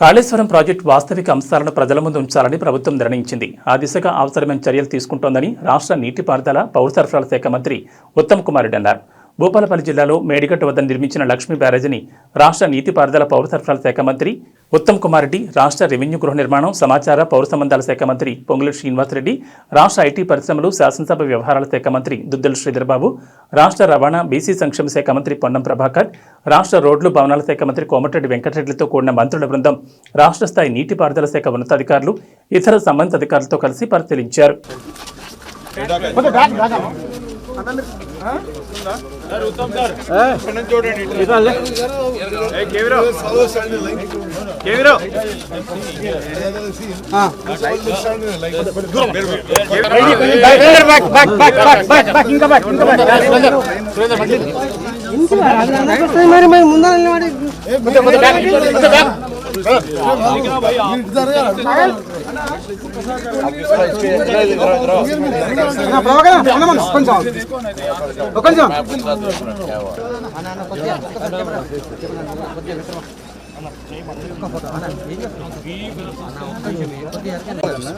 Kaleshwaram project వాస్తవిక అంశాలను ప్రజల ముందు ఉంచాలని ప్రభుత్వం నిర్ణయించింది. ఆ దిశగా అవసరమైన చర్యలు తీసుకుంటోందని రాష్ట్ర నీటిపారుదల పౌర సరఫరాల శాఖ మంత్రి ఉత్తమ్ కుమార్ రెడ్డి అన్నారు. భూపాలపల్లి జిల్లాలో మేడిగట్టు వద్ద నిర్మించిన లక్ష్మీ బ్యారేజీని రాష్ట్ర నీటిపారుదల పౌర సరఫరాల శాఖ మంత్రి ఉత్తమ్ కుమార్ రెడ్డి రాష్ట్ర రెవెన్యూ గృహ నిర్మాణం సమాచార పౌర సంబంధాల శాఖ మంత్రి పొంగుల శ్రీనివాసరెడ్డి రాష్ట్ర ఐటీ పరిశ్రమలు శాసనసభ వ్యవహారాల శాఖ మంత్రి దుద్దల శ్రీధర్బాబు రాష్ట్ర రవాణా బీసీ సంక్షేమ శాఖ మంత్రి పొన్నం ప్రభాకర్ రాష్ట్ర రోడ్లు భవనాల శాఖ మంత్రి కోమటిరెడ్డి వెంకటరెడ్డితో కూడిన మంత్రుల బృందం రాష్ట్ర స్థాయి నీటిపారుదల శాఖ ఉన్నతాధికారులు ఇతర సంబంధిత అధికారులతో కలిసి పరిశీలించారు. మరి మరి ముందర కొంచెం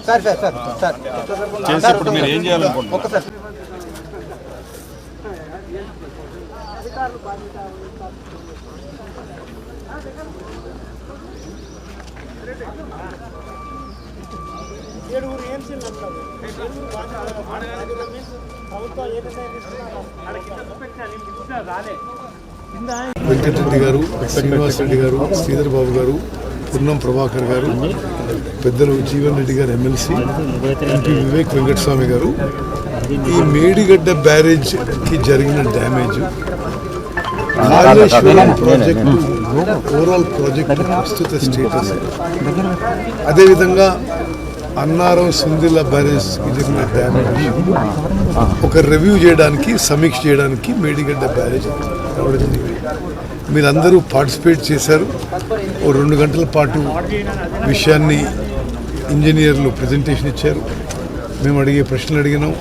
సార్ సార్ సార్ సార్ చేసి ఇప్పుడు మీరు ఏం చేయాలనుకుంటున్నారు ఒక్కసారి వెంకటరెడ్డి గారు శ్రీనివాసరెడ్డి గారు శ్రీధర్ బాబు గారు పున్నం ప్రభాకర్ గారు పెద్దలు జీవన్ రెడ్డి గారు ఎమ్మెల్సీ ఎంపీ వివేక్ వెంకటస్వామి గారు. ఈ మేడిగడ్డ బ్యారేజ్కి జరిగిన damage Kaleshwaram project overall project ప్రస్తుత స్టేటస్ అదేవిధంగా అన్నారం సుందిల్ల బ్యారేజ్కి జరిగిన డ్యామేజ్ ఒక రివ్యూ చేయడానికి సమీక్ష చేయడానికి మేడిగడ్డ బ్యారేజ్ రావడం జరిగింది. మీరందరూ పార్టిసిపేట్ చేశారు. ఓ రెండు గంటల పాటు విషయాన్ని ఇంజనీర్లు ప్రజెంటేషన్ ఇచ్చారు. మేము అడిగే ప్రశ్నలు అడిగినాం.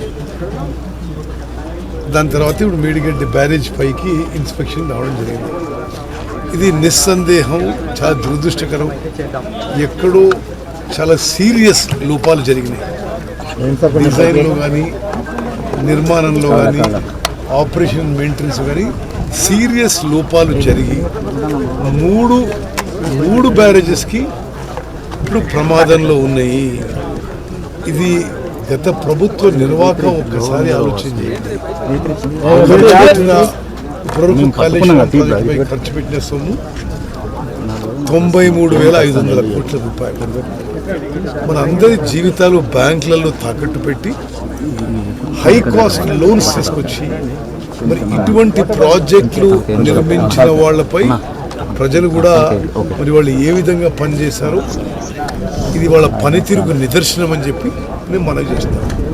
దాని తర్వాత ఇప్పుడు మేడిగడ్డ బ్యారేజ్ పైకి ఇన్స్పెక్షన్ రావడం జరిగింది. ఇది నిస్సందేహం చాలా దురదృష్టకరం. ఎక్కడో చాలా సీరియస్ లోపాలు జరిగినాయి. డిజైన్లో కానీ నిర్మాణంలో కానీ ఆపరేషన్ మెయింటెనెన్స్ కానీ సీరియస్ లోపాలు జరిగి మూడు మూడు బ్యారేజెస్కి ఇప్పుడు ప్రమాదంలో ఉన్నాయి. ఇది గత ప్రభుత్వ నిర్వాహకం ఒక్కసారి పెట్టిన ఇప్పటివరకు కాళేశ్వరం ప్రాజెక్టుపై ఖర్చు పెట్టిన సొమ్ము తొంభై మూడు వేల ఐదు వందల కోట్ల రూపాయలు. మన అందరి జీవితాలు బ్యాంకులలో తాకట్టు పెట్టి హై కాస్ట్ లోన్స్ తీసుకొచ్చి మరి ఇటువంటి ప్రాజెక్టులు నిర్మించిన వాళ్ళపై ప్రజలు కూడా మరి వాళ్ళు ఏ విధంగా పనిచేశారో ఇది వాళ్ళ పనితీరుకు నిదర్శనం అని చెప్పి నేను మనవి చేస్తాను.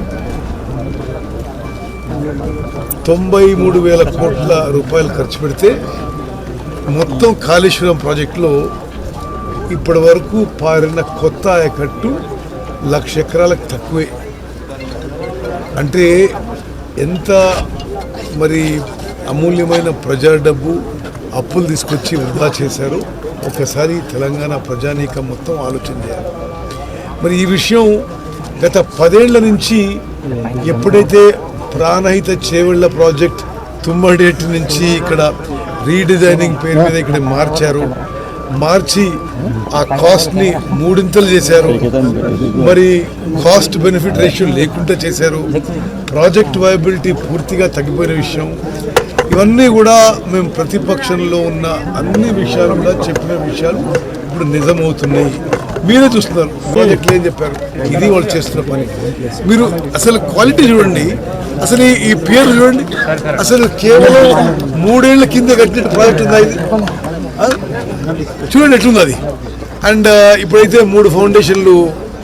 తొంభై మూడు వేల కోట్ల రూపాయలు ఖర్చు పెడితే మొత్తం కాళేశ్వరం ప్రాజెక్టులో ఇప్పటి వరకు పారిన కొత్త ఆయకట్టు లక్ష ఎకరాలకు తక్కువే. అంటే ఎంత మరి అమూల్యమైన ప్రజా డబ్బు అప్పులు తీసుకొచ్చి వృధా చేశారో ఒకసారి తెలంగాణ ప్రజానీకం మొత్తం ఆలోచన చేయాలి. మరి ఈ విషయం గత పదేళ్ళ నుంచి ఎప్పుడైతే ప్రాణహిత చేవెళ్ళ ప్రాజెక్ట్ తుమ్మడేటి నుంచి ఇక్కడ రీడిజైనింగ్ పేరు మీద ఇక్కడ మార్చారు. మార్చి ఆ కాస్ట్ని మూడింతలు చేశారు. మరి కాస్ట్ బెనిఫిట్ రేషియో లేకుండా చేశారు. ప్రాజెక్ట్ వయబిలిటీ పూర్తిగా తగ్గిపోయిన విషయం. ఇవన్నీ కూడా మేము ప్రతిపక్షంలో ఉన్న అన్ని విషయాలు కూడా చెప్పిన విషయాలు ఇప్పుడు నిజమవుతున్నాయి. మీరే చూస్తున్నారు. ప్రాజెక్టులు ఏం చెప్పారు ఇది వాళ్ళు చేస్తున్న పని. మీరు అసలు క్వాలిటీ చూడండి. అసలు ఈ- పేరు చూడండి. అసలు కేవలం మూడేళ్ళ కింద కట్టిన ప్రాజెక్ట్ ఉందా ఇది? చూడండి ఎట్లుంది అది. అండ్ ఇప్పుడైతే మూడు ఫౌండేషన్లు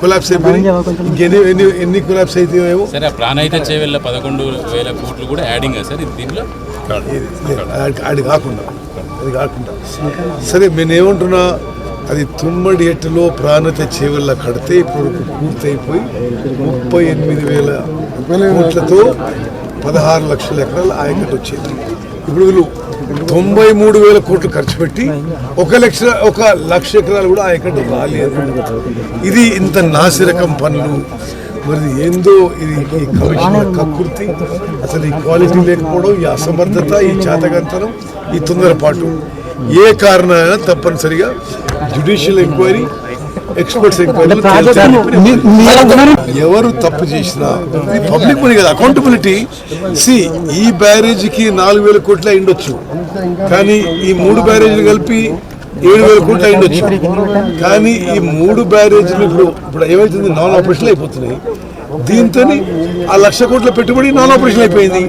కొలాప్స్ అయిపోయి ఇంకెన్ని ఎన్ని ఎన్ని కొలాప్స్ అయితే ఏమో. సరే చేవెళ్ళ పదకొండు వేల కోట్లు కూడా యాడింగ్ సార్ ఇది దీంట్లో? అది- అది కాకుండా. అది కాకుండా. సరే నేను ఏమంటున్నా అది తుమ్మడి ఎట్టులో ప్రాణత చేవల్ల కడితే ఇప్పుడు పూర్తయిపోయి ముప్పై ఎనిమిది వేల కోట్లతో పదహారు లక్షల ఎకరాలు ఆయకట్టు వచ్చింది. ఇప్పుడు వీళ్ళు తొంభై మూడు వేల కోట్లు ఖర్చు పెట్టి ఒక లక్ష ఒక లక్ష ఎకరాలు కూడా ఆయకట్టు రాలేదు. ఇది ఇంత నాసిరకం పనులు మరి ఏందో ఇది ఈ కమిషన్ కక్కుర్తి అసలు ఈ క్వాలిటీ లేకపోవడం ఈ అసమర్థత ఈ చేతగంతనం ఈ తొందరపాటు. ఏ కారణమైనా తప్పనిసరిగా జ్యుడిషియల్ ఎంక్వైరీ ఎక్స్పర్ట్స్ ఎంక్వైరీ ఎవరు తప్పు చేసినా పబ్లిక్ మనీ కదా అకౌంటబిలిటీ సి ఈ బ్యారేజీకి నాలుగు వేల కోట్ల అయిండొచ్చు. కానీ ఈ మూడు బ్యారేజీలు కలిపి ఏడు వేల కోట్లు అయిండొచ్చు. కానీ ఈ మూడు బ్యారేజీలు ఇప్పుడు ఇప్పుడు ఏమైతుంది? నాన్ ఆపరేషన్ అయిపోతున్నాయి. దీంతో ఆ లక్ష కోట్ల పెట్టుబడి నాన్ ఆపరేషన్ అయిపోయింది.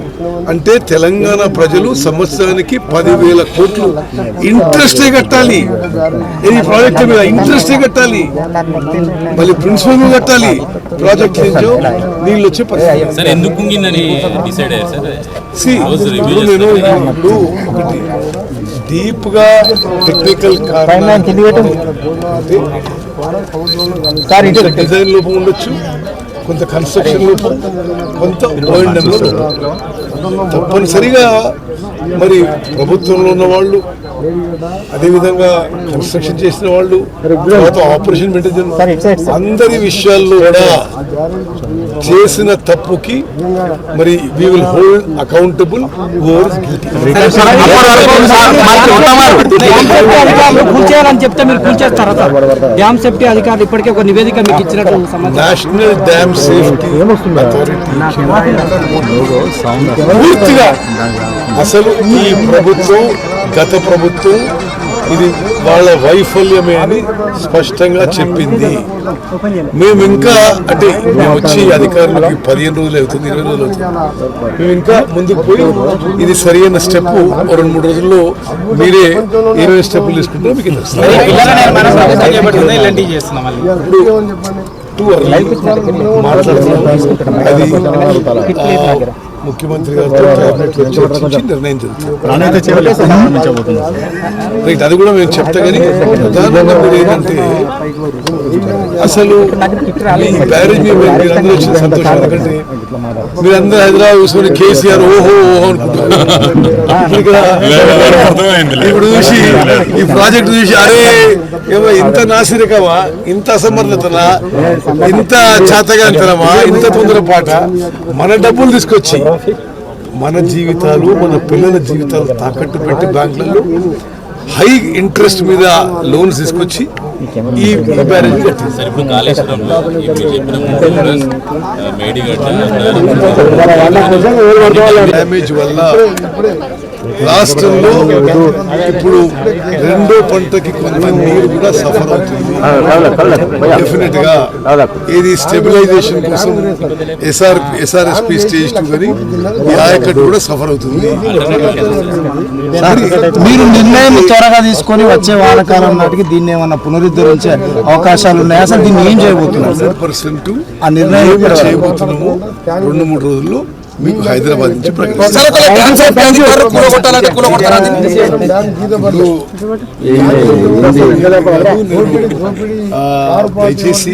అంటే తెలంగాణ ప్రజలు సంవత్సరానికి పదివేల కోట్లు ఇంట్రెస్టే కట్టాలి. ఈ ప్రాజెక్ట్ మీద ఇంట్రెస్టే కట్టాలి. మళ్ళీ ప్రిన్సిపల్ మీద కట్టాలి. ప్రాజెక్ట్ నుంచో నీళ్ళు వచ్చే పరిస్థితి. ఇప్పుడు నేను ఇప్పుడు ఒకటి డీప్గా టెక్నికల్ డిజైన్ లోపం ఉండొచ్చు. కొంత కన్స్ట్రక్షన్ కొంత. తప్పనిసరిగా మరి ప్రభుత్వంలో ఉన్న వాళ్ళు అదేవిధంగా కన్స్ట్రక్షన్ చేసిన వాళ్ళు తర్వాత ఆపరేషన్ మెయింటైన్ అందరి విషయాల్లో కూడా చేసిన తప్పుకి మరి we will hold accountable over కూల్చేయాలని చెప్తే మీరు కూల్చేస్తారా సార్ డ్యామ్ సేఫ్టీ అధికారులు ఇప్పటికే ఒక నివేదిక మీకు ఇచ్చినట్టు నేషనల్ డ్యామ్ సేఫ్టీ పూర్తిగా అసలు ఈ ప్రభుత్వం గత ప్రభుత్వం ఇది వాళ్ళ వైఫల్యమే అని స్పష్టంగా చెప్పింది. మేము ఇంకా అంటే మేము వచ్చి అధికారులకి పదిహేను రోజులు అవుతుంది ఇరవై రోజులు అవుతుంది. మేము ఇంకా ముందుకు పోయి ఇది సరైన స్టెప్ రెండు మూడు రోజుల్లో మీరే ఏమేమి స్టెప్పులు తీసుకుంటారో మీకు టూ మాట్లాడుతున్నాం అది ముఖ్యమంత్రి గారితో cabinet లో చర్చించి నిర్ణయం జరుగుతుంది రైట్ అది కూడా మేము చెప్తా కానీ ప్రధానంగా మీరు ఏంటంటే అసలు ఈ బ్యారేజ్ మీద మీరు- మీరందరూ వచ్చిన సంతోషం. ఎందుకంటే మీరందరూ హైదరాబాద్ కూర్చొని కేసీఆర్ ఓహో ఓహో ఇప్పుడు చూసి ఈ ప్రాజెక్ట్ చూసి అరే ఏమో ఇంత నాసిరకమా? ఇంత అసమర్థతనా? ఇంత చాతగాంతరమా ఇంత తొందరపాట? మన డబ్బులు తీసుకొచ్చి మన జీవితాలు మన పిల్లల జీవితాలు తాకట్టు పెట్టి బ్యాంకులలో హై ఇంట్రెస్ట్ మీద లోన్స్ తీసుకొచ్చి ఈ బ్యారేజ్ డ్యామేజ్ వల్ల రాష్ట్రంలో ఇప్పుడు రెండో పంటకి కొంత నీరు కూడా సఫర్ అవుతుంది. డెఫినెట్గా ఇది స్టెబిలైజేషన్ కోసం ఎస్ఆర్ ఎస్ఆర్ఎస్పి స్టేజ్ టూ కానీ ఈ ఆయకట్టు కూడా సఫర్ అవుతుంది. మీరు నిర్ణయం త్వరగా తీసుకొని వచ్చే వానకాలం నాటికి దీన్ని ఏమన్నా పునరుద్ధరించే అవకాశాలు ఉన్నాయి? అసలు దీన్ని ఏం చేయబోతున్నారు? సార్ ఆ నిర్ణయం చేయబోతున్నాము రెండు మూడు రోజుల్లో మీకు హైదరాబాద్ నుంచి ప్రకటిస్తాం ఇప్పుడు ఆ, దయచేసి